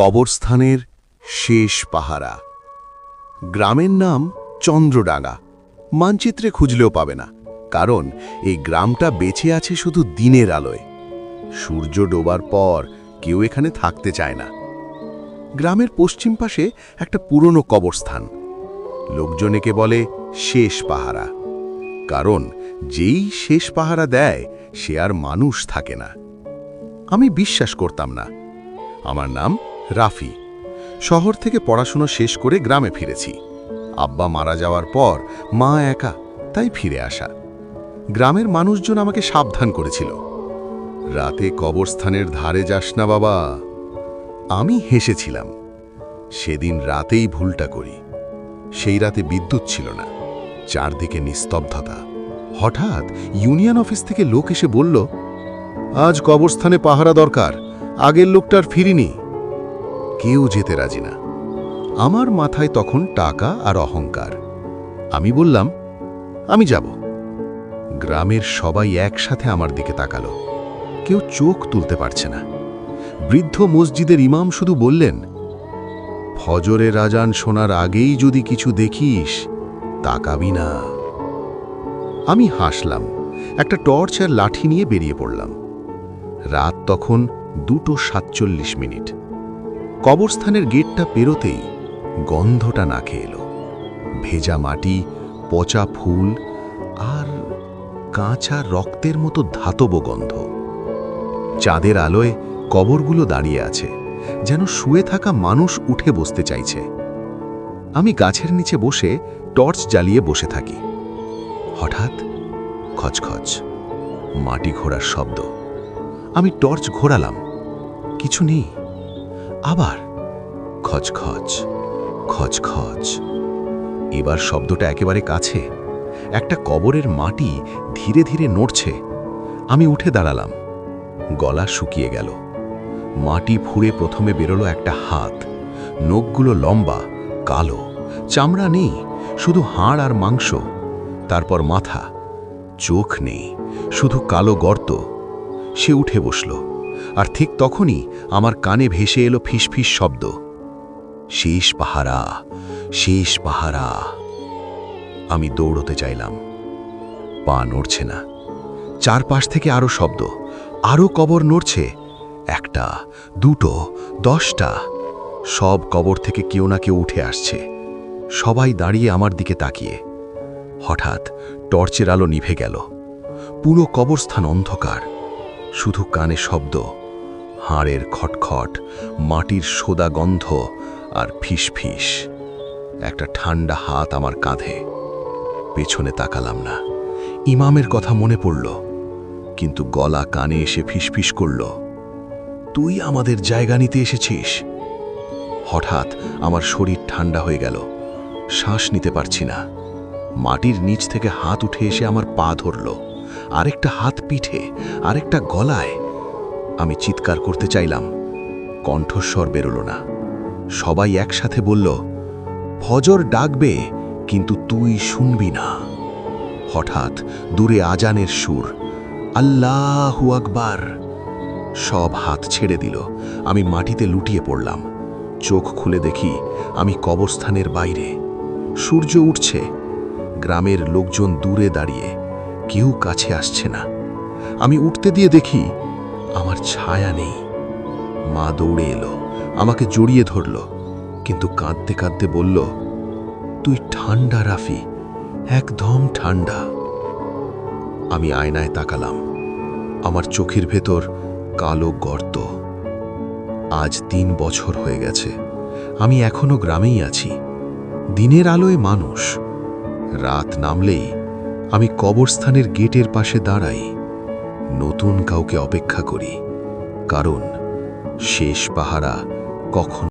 কবরস্থানের শেষ পাহারা। গ্রামের নাম চন্দ্রডাঙ্গা। মানচিত্রে খুঁজলেও পাবে না, কারণ এই গ্রামটা বেঁচে আছে শুধু দিনের আলোয়। সূর্য ডোবার পর কেউ এখানে থাকতে চায় না। গ্রামের পশ্চিম পাশে একটা পুরনো কবরস্থান। লোকজন একে বলে শেষ পাহারা। কারণ যেই শেষ পাহারা দেয়, সে আর মানুষ থাকে না। আমি বিশ্বাস করতাম না। আমার নাম রাফি, শহর থেকে পড়াশুনো শেষ করে গ্রামে ফিরেছি। আব্বা মারা যাওয়ার পর মা একা, তাই ফিরে আসা। গ্রামের মানুষজন আমাকে সাবধান করেছিল। রাতে কবরস্থানের ধারে যাস না বাবা। আমি হেসেছিলাম, সেদিন রাতেই ভুলটা করি। সেই রাতে বিদ্যুৎ ছিল না, চারদিকে নিস্তব্ধতা। হঠাৎ ইউনিয়ন অফিস থেকে লোক এসে বলল, আজ কবরস্থানে পাহারা দরকার, আগের লোকটার ফিরিনি। কেউ যেতে রাজি না। আমার মাথায় তখন টাকা আর অহংকার। আমি বললাম, আমি যাব। গ্রামের সবাই একসাথে আমার দিকে তাকালো। কেউ চোখ তুলতে পারছে না। বৃদ্ধ মসজিদের ইমাম শুধু বললেন, ফজরে রাজান শোনার আগেই যদি কিছু দেখিস, তাকাবি না। আমি হাসলাম, একটা টর্চ আর লাঠি নিয়ে বেরিয়ে পড়লাম। রাত তখন দুটো সাতচল্লিশ মিনিট। কবরস্থানের গেটটা পেরোতেই গন্ধটা নাকে এলো। ভেজা মাটি, পচা ফুল আর কাঁচা রক্তের মতো ধাতব গন্ধ। চাঁদের আলোয় কবরগুলো দাঁড়িয়ে আছে, যেন শুয়ে থাকা মানুষ উঠে বসতে চাইছে। আমি গাছের নিচে বসে টর্চ জ্বালিয়ে বসে থাকি। হঠাৎ খচখচ, মাটি ঘোরার শব্দ। আমি টর্চ ঘোরালাম, কিছু নেই। আবার খচখচ খচখচ। এবার শব্দটা একেবারে কাছে। একটা কবরের মাটি ধীরে ধীরে নড়ছে। আমি উঠে দাঁড়ালাম। গলা শুকিয়ে গেল। মাটি ফুঁড়ে প্রথমে বেরোলো একটা হাত। নখগুলো লম্বা, কালো। চামড়া নেই, শুধু হাড় আর মাংস। তারপর মাথা। চোখ নেই, শুধু কালো গর্ত। সে উঠে বসল। আর ঠিক তখনই আমার কানে ভেসে এলো ফিসফিস শব্দ। শেষ পাহারা শেষ পাহারা। আমি দৌড়তে চাইলাম। পা নড়ছে না। চারপাশ থেকে আরও শব্দ আরও কবর নড়ছে। একটা, দুটো, দশটা, সব কবর থেকে কেউ না কেউ উঠে আসছে। সবাই দাঁড়িয়ে আমার দিকে তাকিয়ে। হঠাৎ টর্চের আলো নিভে গেল। পুরো কবরস্থান অন্ধকার। শুধু কানে শব্দ, হাড়ের খটখট, মাটির সোদা গন্ধ আর ফিস ফিস। একটা ঠান্ডা হাত আমার কাঁধে, পেছনে তাকালাম না। ইমামের কথা মনে পড়ল, কিন্তু গলা কানে এসে ফিসফিস করল, তুই আমাদের জায়গা নিতে এসেছিস? হঠাৎ আমার শরীর ঠান্ডা হয়ে গেল, শ্বাস নিতে পারছি না। মাটির নিচ থেকে হাত উঠে এসে আমার পা ধরল। আরেকটা হাত পিঠে, আরেকটা গলায়। আমি চিৎকার করতে চাইলাম। কণ্ঠস্বর বেরোলো না। সবাই একসাথে বলল, ফজর ডাকবে, কিন্তু তুই শুনবি না। হঠাৎ দূরে আজানের সুর, আল্লাহু আকবার। সব হাত ছেড়ে দিল। আমি মাটিতে লুটিয়ে পড়লাম। চোখ খুলে দেখি আমি কবরস্থানের বাইরে। সূর্য উঠছে। গ্রামের লোকজন দূরে দাঁড়িয়ে কেউ কাছে আসছে না। আমি উঠতে দিয়ে দেখি আমার ছায়া নেই। মা দৌড়ে এলো, আমাকে জড়িয়ে ধরল, কিন্তু কাঁদতে কাঁদতে বলল, তুই ঠান্ডা রাফি, একদম ঠান্ডা। আমি আয়নায় তাকালাম। আমার চোখের ভেতর কালো গর্ত। আজ তিন বছর হয়ে গেছে। আমি এখনও গ্রামেই আছি। দিনের আলোয় মানুষ। রাত নামলেই আমি কবরস্থানের গেটের পাশে দাঁড়াই নতুন কাউকে অপেক্ষা করি কারণ শেষ পাহারা কখন